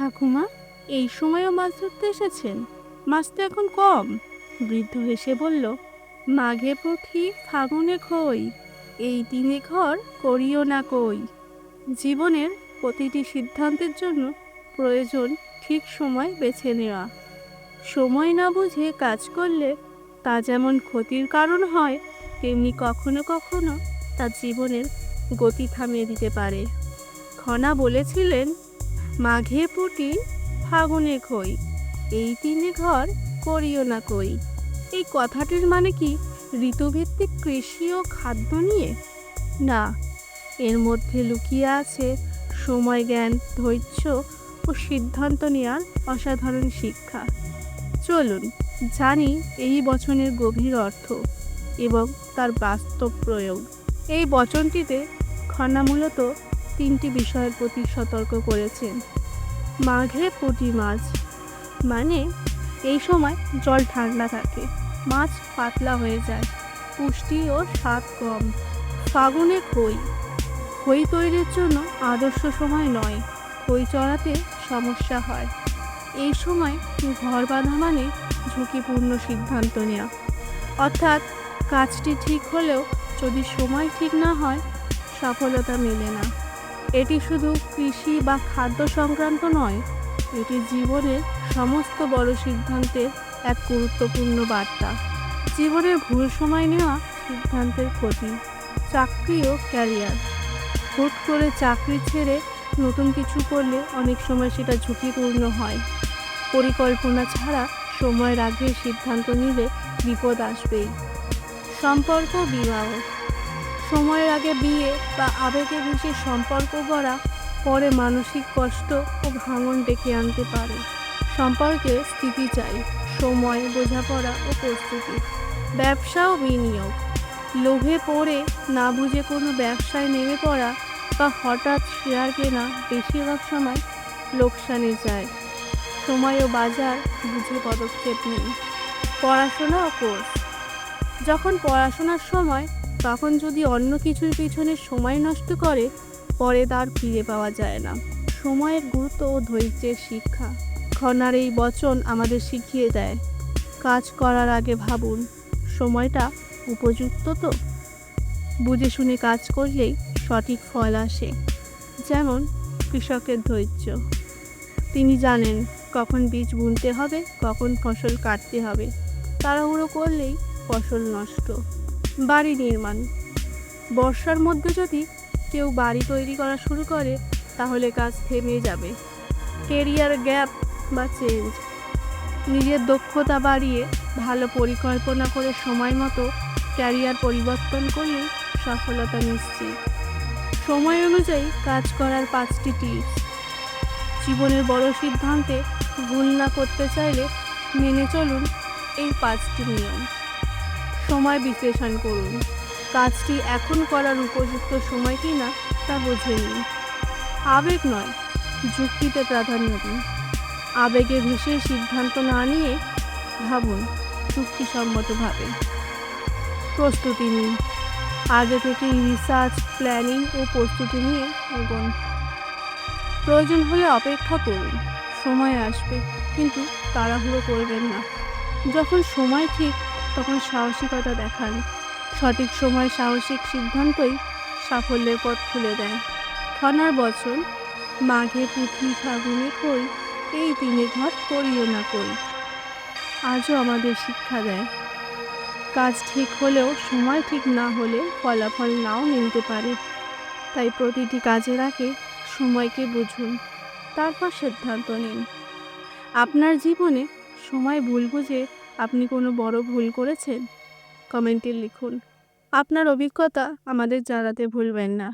ঠাকুমা, এই সময়ও মাছ ধরতে এসেছেন? মাছ তো এখন কম। বৃদ্ধ হেসে বলল, মাঘে পুঁথি ফাগুনে খই। এই দিনে ঘর করিও না কই। জীবনের প্রতিটি সিদ্ধান্তের জন্য প্রয়োজন ঠিক সময় বেছে নেওয়া। সময় না বুঝে কাজ করলে তা যেমন ক্ষতির কারণ হয়, তেমনি কখনো কখনো তার জীবনের গতি থামিয়ে দিতে পারে। খনা বলেছিলেন মাঘে পুটি ফাগুনে খই। এই তিনে ঘর করিও না কই। এই কথাটির মানে কি ঋতুভিত্তিক কৃষি ও খাদ্য নিয়ে? না, এর মধ্যে লুকিয়ে আছে সময় জ্ঞান, ধৈর্য ও সিদ্ধান্ত নেওয়ার অসাধারণ শিক্ষা। চলুন জানি এই বচনের গভীর অর্থ এবং তার বাস্তব প্রয়োগ। এই বচনটিতে খন্না মূলত তিনটি বিষয়ের প্রতি সতর্ক করেছেন। মাঘে পুঁটি মাছ মানে এই সময় জল ঠান্ডা থাকে, মাছ পাতলা হয়ে যায়, পুষ্টি ও স্বাদ কম। ফাগুনে খই খই তৈরির জন্য আদর্শ সময় নয়, খই চড়াতে সমস্যা হয়। এই সময় ঘর বাঁধা মানে ঝুঁকিপূর্ণ সিদ্ধান্ত নেওয়া। অর্থাৎ কাজটি ঠিক হলেও যদি সময় ঠিক না হয়, সফলতা মেলে না। এটি শুধু কৃষি বা খাদ্য সংক্রান্ত নয়, এটি জীবনের সমস্ত বড় সিদ্ধান্তের এক গুরুত্বপূর্ণ বার্তা। জীবনের ভুল সময় নেওয়া সিদ্ধান্তের ক্ষতি, চাকরি ও ক্যারিয়ার। হুট করে চাকরি ছেড়ে নতুন কিছু করলে অনেক সময় সেটা ঝুঁকিপূর্ণ হয়। পরিকল্পনা ছাড়া সময়ের আগে সিদ্ধান্ত নিলে বিপদ আসবেই। সম্পর্ক বিবাহ সময়ের আগে বিয়ে বা আবেগে বেশি সম্পর্ক করা পরে মানসিক কষ্ট ও ভাঙন ডেকে আনতে পারে। সম্পর্কে স্থিতি চাই, সময়, বোঝাপড়া ও প্রস্তুতি। ব্যবসা ও বিনিয়োগ। লোভে পড়ে না বুঝে কোনো ব্যবসায় নেমে পড়া বা হঠাৎ শেয়ার কেনা বেশিরভাগ সময় লোকসানে যায়। সময় ও বাজার বুঝে পদক্ষেপ নিন। পড়াশোনা ও কোর্স। যখন পড়াশোনার সময় তখন যদি অন্য কিছুর পিছনে সময় নষ্ট করে, পরে তার ফিরে পাওয়া যায় না। সময়ের গুরুত্ব ও ধৈর্যের শিক্ষা। খনার এই বচন আমাদের শিখিয়ে দেয়, কাজ করার আগে ভাবুন, সময়টা উপযুক্ত তো? বুঝে শুনে কাজ করলেই সঠিক ফল আসে, যেমন কৃষকের ধৈর্য। তিনি জানেন কখন বীজ বুনতে হবে, কখন ফসল কাটতে হবে। তাড়াহুড়ো করলেই ফসল নষ্ট। বাড়ি নির্মাণ। বর্ষার মধ্যে যদি কেউ বাড়ি তৈরি করা শুরু করে, তাহলে কাজ থেমে যাবে। কেরিয়ার গ্যাপ বা চেঞ্জ। নিজের দক্ষতা বাড়িয়ে ভালো পরিকল্পনা করে সময় মতো ক্যারিয়ার পরিবর্তন করলে সফলতা নিশ্চিত। সময় অনুযায়ী কাজ করার পাঁচটি টিপস। জীবনের বড় সিদ্ধান্তে ভুল না করতে চাইলে মেনে চলুন এই পাঁচটি নিয়ম। সময় বিশ্লেষণ করুন। কাজটি এখন করার উপযুক্ত সময় কি না, তা বুঝে নিন। আবেগ নয়, যুক্তিতে প্রাধান্য দিন। আবেগে ভেসে সিদ্ধান্ত না নিয়ে ভাবুন যুক্তিসম্মতভাবে প্রস্তুতি নিন। আগে থেকেই রিসার্চ প্ল্যানিং ও প্রস্তুতি নিয়ে এগোন। প্রয়োজন হলে অপেক্ষা করুন। সময় আসবে, কিন্তু তাড়াহুড়ো করবেন না। যখন সময় ঠিক তখন সাহসিকতা দেখান। সঠিক সময় সাহসিক সিদ্ধান্তই সাফল্যের পথ খুলে দেয়। খনার বচন, মাঘে পুঁথি ফাগুনে কই এই দিনে ঘট করিও না কই। আজও আমাদের শিক্ষা দেয়। কাজ ঠিক হলেও সময় ঠিক না হলে ফলাফল নাও মিলতে পারে। তাই প্রতিটি কাজের আগে সময়কে বুঝুন, তারপর সিদ্ধান্ত নিন। আপনার জীবনে সময় ভুল বুঝে আপনি কোনো বড় ভুল করেছেন? কমেন্টে লিখুন। আপনার অভিজ্ঞতা আমাদের জানাতে ভুলবেন না।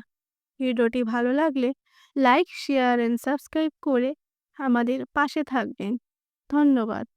ভিডিওটি ভালো লাগলে লাইক, শেয়ার অ্যান্ড সাবস্ক্রাইব করে আমাদের পাশে থাকবেন। ধন্যবাদ।